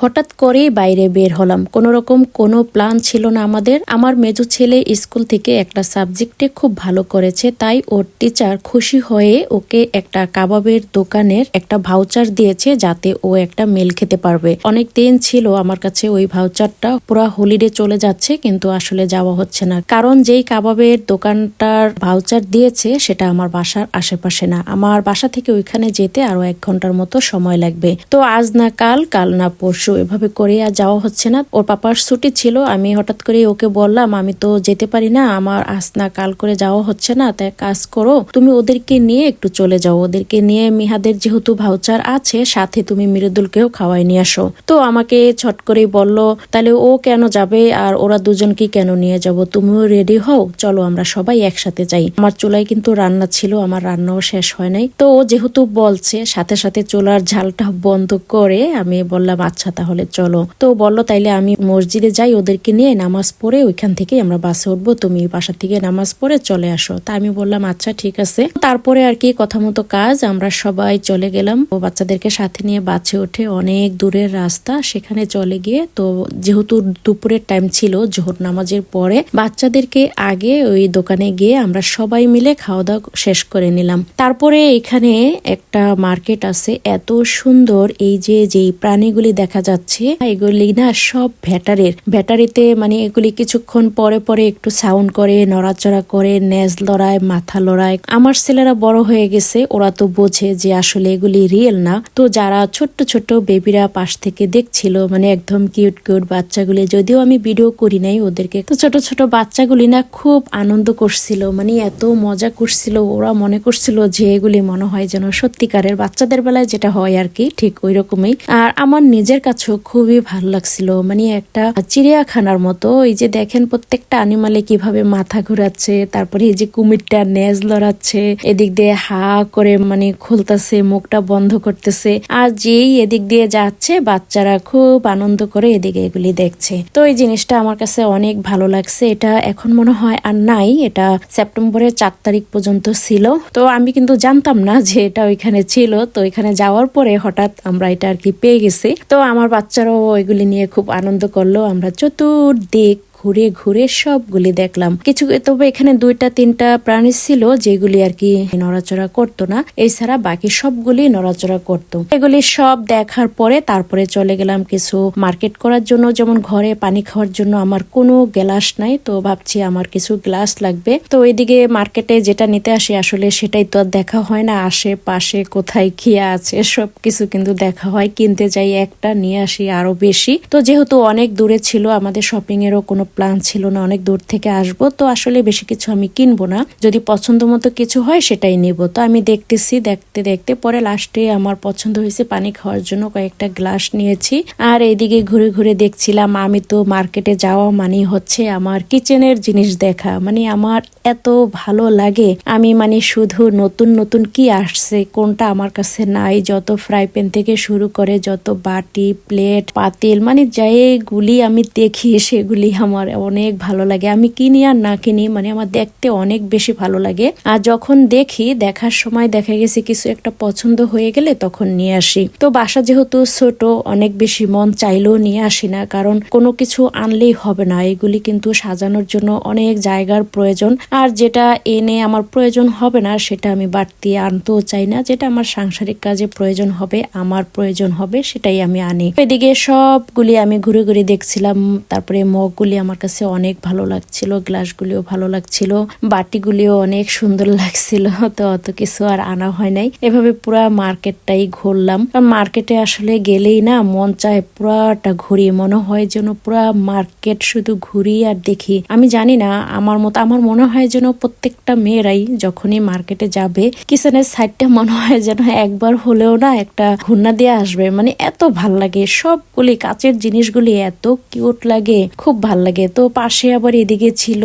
হঠাৎ করেই বাইরে বের হলাম। কোনো রকম কোনো প্ল্যান ছিল না আমাদের। আমার মেজো ছেলে স্কুল থেকে একটা সাবজেক্টে খুব ভালো করেছে, তাই ওর টিচার খুশি হয়ে ওকে একটা কাবাবের দোকানের একটা ভাউচার দিয়েছে যাতে ও একটা মেল খেতে পারবে। অনেক দিন ছিল আমার কাছে ওই ভাউচারটা। পুরো হলিডে চলে যাচ্ছে, কিন্তু আসলে যাওয়া হচ্ছে না। কারণ যেই কাবাবের দোকানটার ভাউচার দিয়েছে, সেটা আমার বাসার আশেপাশে না। আমার বাসা থেকে ওইখানে যেতে আরও এক ঘণ্টার মতো সময় লাগবে। তো আজ না কাল কাল না পরশু এভাবে করে আর যাওয়া হচ্ছে না। ওর পাপার ছুটি ছিল, আমি হঠাৎ করে ওকে বললাম, আমি তো যেতে পারি না, আমার আজ না কাল করে যাওয়া হচ্ছে না তাই কাজ করো, তুমি ওদেরকে নিয়ে একটু চলে যাও। ওদেরকে নিয়ে মিহাদের যেহেতু ভাউচার আছে, সাথে তুমি মৃদুলকেও খাওয়াই নিয়ে আসো। তো আমাকে ছট করেই বলল, তাহলে ও কেন যাবে আর ওরা দুজনকে কেন নিয়ে যাব? তুমিও রেডি হও, চলো আমরা সবাই একসাথে যাই। আমার চুলায় কিন্তু রান্না ছিল, আমার রান্নাও শেষ হয় নাই। তো ও যেহেতু বলছে, সাথে সাথে চুলার ঝালটা বন্ধ করে আমি বললাম আচ্ছা তাহলে চলো। তো বলল, তাইলে আমি মসজিদে যাই, ওদেরকে নিয়ে নামাজ পড়ে ওইখান থেকে আমরা বাসে উঠবো, তুমি বাসা থেকে নামাজ পড়ে চলে আসো। তা আমি বললাম আচ্ছা ঠিক আছে। তারপরে আর কি কথা মতো কাজ, আমরা সবাই চলে গেলাম। ও বাচ্চাদেরকে সাথে নিয়ে বাসে উঠে অনেক দূরের রাস্তা, সেখানে চলে গিয়ে তো যেহেতু দুপুরের টাইম ছিল, জোহর নামাজের পরে বাচ্চাদেরকে আগে ওই দোকানে গিয়ে আমরা সবাই মিলে খাওয়া দাওয়া শেষ করে নিলাম। তারপরে এখানে একটা মার্কেট আছে, এত সুন্দর, এই যে, যেই প্রাণীগুলি দেখা যাচ্ছে। এগুলি না সব ভ্যাটারের ভ্যাটারিতে মানে এগুলি কিছুক্ষণ পরে পরে একটু সাউন্ড করে, নড়াচড়া করে, নেজ লড়ায় মাথা লড়ায় আমার ছেলেরা বড় হয়ে গেছে, ওরা তো বোঝে যে আসলে এগুলি রিয়েল না। তো যারা ছোট্ট ছোট্ট বেবিরা পাশ থেকে দেখছিল মানে একদম কিউট কিউট বাচ্চাগুলি, যদিও আমি ভিডিও করি নাই ওদেরকে, তো ছোট ছোট বাচ্চাগুলি না খুব আনন্দ করছিল মানে এত মজা করছিল, ওরা মনে করছিল যে এগুলি মনে হয় যেন সত্যিকারের বাচ্চাদের বেলায় যেটা হয় আর কি, ঠিক ওই রকমই। আর আমার নিজের কাছেও খুবই ভালো লাগছিল। মানে একটা চিড়িয়াখানার মতো। এই যে দেখেন প্রত্যেকটা অ্যানিমালে কীভাবে মাথা ঘুরাচ্ছে, তারপরে এই যে কুমিরটা নেজ লড়াচ্ছে, এদিক দিয়ে হা করে মানে খুলতেছে, মুখটা বন্ধ করতেছে। আর যেই এদিক দিয়ে যাচ্ছে, বাচ্চারা খুব আনন্দ করে এদিকে এগুলি দেখছে। তো এই জিনিসটা আমার কাছে অনেক ভালো লাগছে। এটা এখন মনে হয় আর নাই। এটা সেপ্টেম্বরের চার তারিখ পর্যন্ত ছিল। তো আমি কিন্তু জানতাম না যে এটা ওইখানে ছিল। তো এখানে যাওয়ার পরে হঠাৎ আমরা এটা আর কি পেয়ে গেছি। তো আমার বাচ্চারাও এগুলি নিয়ে খুব আনন্দ করল। আমরা চতুর্দিক ঘুরে ঘুরে সবগুলি দেখলাম। কিছু তবে এখানে দুইটা, তিনটা প্রাণী ছিল যেগুলি আর কি নড়াচড়া করতো না। এছাড়া বাকি সবগুলি নড়াচড়া করতো। এগুলি সব দেখার পরে তারপরে চলে গেলাম কিছু মার্কেট করার জন্য। যেমন ঘরে পানি খাওয়ার জন্য আমার কোনো গ্লাস নাই, তো ভাবছি আমার কিছু গ্লাস লাগবে। তো এদিকে মার্কেটে যেটা নিতে আসি, আসলে সেটাই তো আর দেখা হয় না। আশেপাশে কোথায় খিয়া আছে, সব কিছু কিন্তু দেখা হয়। কিনতে যাই একটা, নিয়ে আসি আরও বেশি। তো যেহেতু অনেক দূরে ছিল, আমাদের শপিং এরও কোনো প্ল্যান ছিল না, অনেক দূর থেকে আসব, তো আসলে বেশি কিছু আমি কিনবো না। যদি পছন্দ মতো কিছু হয় সেটাই নিব। তো আমি দেখতেছি, দেখতে দেখতে পরে লাস্টে আমার পছন্দ হয়েছে পানি খাওয়ার জন্য কয়েকটা গ্লাস নিয়েছি। আর এইদিকে ঘুরে ঘুরে দেখছিলাম, আমি তো মার্কেটে যাওয়া মানে হচ্ছে আমার কিচেনের জিনিস দেখা। মানে আমার এত ভালো লাগে, আমি মানে শুধু নতুন নতুন কি আসছে, কোনটা আমার কাছে নাই, যত ফ্রাই প্যান থেকে শুরু করে যত বাটি প্লেট পাতিল মানে যেগুলি আমি দেখি সেগুলি আমার অনেক ভালো লাগে। আমি কিনি আর না কিনি মানে আমার দেখতে অনেক বেশি ভালো লাগে। আর যখন দেখি, দেখার সময় দেখা গেছে কিছু একটা পছন্দ হয়ে গেলে তখন নিয়ে আসি। তো বাসা যেহেতু ছোট, অনেক বেশি মন চাইলেও নিয়ে আসি না, কারণ কোনো কিছু আনলেই হবে না। এগুলি কিন্তু সাজানোর জন্য অনেক জায়গার প্রয়োজন। আর যেটা এনে আমার প্রয়োজন হবে না, সেটা আমি বাড়তি আনতেও চাই না। যেটা আমার সাংসারিক কাজে প্রয়োজন হবে, আমার প্রয়োজন হবে, সেটাই আমি আনি। এদিকে সবগুলি আমি ঘুরে ঘুরে দেখছিলাম। তারপরে মগগুলি আমার কাছে অনেক ভালো লাগছিল, গ্লাসগুলিও ভালো লাগছিল, বাটিগুলিও অনেক সুন্দর লাগছিল, তো অত কিছু আর আনা হয় নাই। এভাবে পুরা মার্কেটটাই ঘুরলাম। মার্কেটে আসলে গেলেই না মন চায় পুরাটা ঘুরি মনে হয় যেন পুরা মার্কেট শুধু ঘুরি আর দেখি। আমি জানি না, আমার মতো, আমার মনে হয় যেন প্রত্যেকটা মেয়েরাই যখনই মার্কেটে যাবে, কিচেনের সাইডটা মনে হয় যেন একবার হলেও না একটা ঘূর্ণা দিয়ে আসবে। মানে এত ভালো লাগে, সবগুলি কাচের জিনিসগুলি এত কিউট লাগে, খুব ভালো লাগে। লাগে। তো পাশে আবার এদিকে ছিল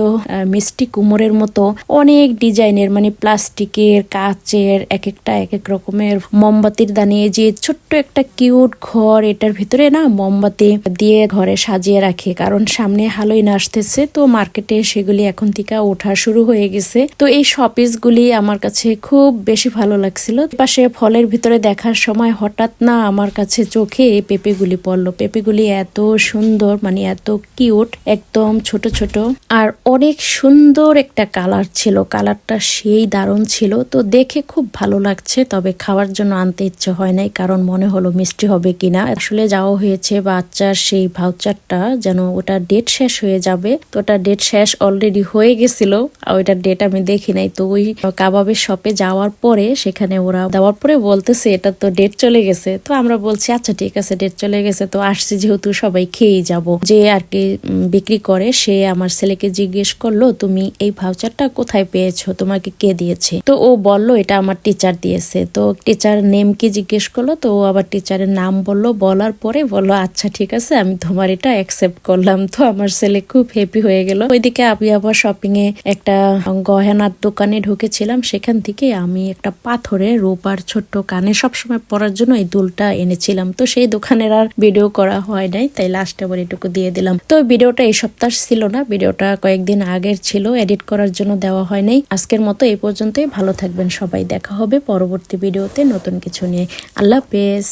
মিষ্টি কুমোরের মতো অনেক ডিজাইনের মানে প্লাস্টিকের, কাচের এক একটা এক এক রকমের মোমবাতির দানি। এই যে ছোট্ট একটা কিউট ঘর, এটার ভিতরে না মোমবাতি দিয়ে ঘরে সাজিয়ে রাখে। কারণ সামনে হালোইন আসতেছে, তো মার্কেটে সেগুলি এখন থেকে ওঠা শুরু হয়ে গেছে। তো এই শপিস গুলি আমার কাছে খুব বেশি ভালো লাগছিল। পাশে ফলের ভিতরে দেখার সময় হঠাৎ না আমার কাছে চোখে পেঁপেগুলি পড়ল। পেঁপেগুলি এত সুন্দর মানে এত কিউট একদম ছোট ছোট। আর অনেক সুন্দর একটা কালার ছিল। কালারটা সেই দারুণ ছিল। তো দেখে খুব ভালো লাগছে। তবে খাওয়ার জন্য আনতে ইচ্ছে হয় নাই কারণ মনে হলো মিষ্টি হবে কিনা। আসলে যাওয়া হয়েছে বাচ্চার সেই ভাউচারটা যেন ওটা ডেট শেষ হয়ে যাবে। তো ওটা ডেট শেষ অলরেডি হয়ে গেছিল। আর ওইটার ডেট আমি দেখি নাই। তো ওই কাবাবের শপে যাওয়ার পরে সেখানে ওরা দেওয়ার পরে বলতেছে এটা তো ডেট চলে গেছে। তো আমরা বলছি আচ্ছা ঠিক আছে ডেট চলে গেছে। তো আসছি যেহেতু সবাই খেয়েই যাব। যে আর কি উম, বিক্রি করে, সে আমার ছেলেকে জিজ্ঞেস করল, তুমি এই ভাউচারটা কোথায় পেয়েছ? তোমাকে কে দিয়েছে? তো ও বলল, এটা আমার টিচার দিয়েছে। তো টিচার নেম কি জিজ্ঞেস করল, তো ও আবার টিচারের নাম বলল। বলার পরে বলল আচ্ছা ঠিক আছে, আমি তোমার এটা অ্যাকসেপ্ট করলাম। তো আমার ছেলে খুব হ্যাপি হয়ে গেল। ওইদিকে আমি আবার শপিং এ একটা গহনার দোকানে ঢুকেছিলাম। সেখান থেকে আমি একটা পাথরের রূপার ছোট্ট কানে সবসময় পরার জন্য এই দুলটা এনেছিলাম। তো সেই দোকানের আর ভিডিও করা হয় নাই, তাই লাস্টে আবার এটুকু দিয়ে দিলাম। তো ভিডিওটা এই সপ্তাহ ছিল না, ভিডিওটা কয়েকদিন আগের ছিল এডিট করার জন্য দেওয়া হয় নাই আজকের মতো এই পর্যন্তই, ভালো থাকবেন সবাই, দেখা হবে পরবর্তী ভিডিওতে নতুন কিছু নিয়ে। আল্লাহ হাফেজ।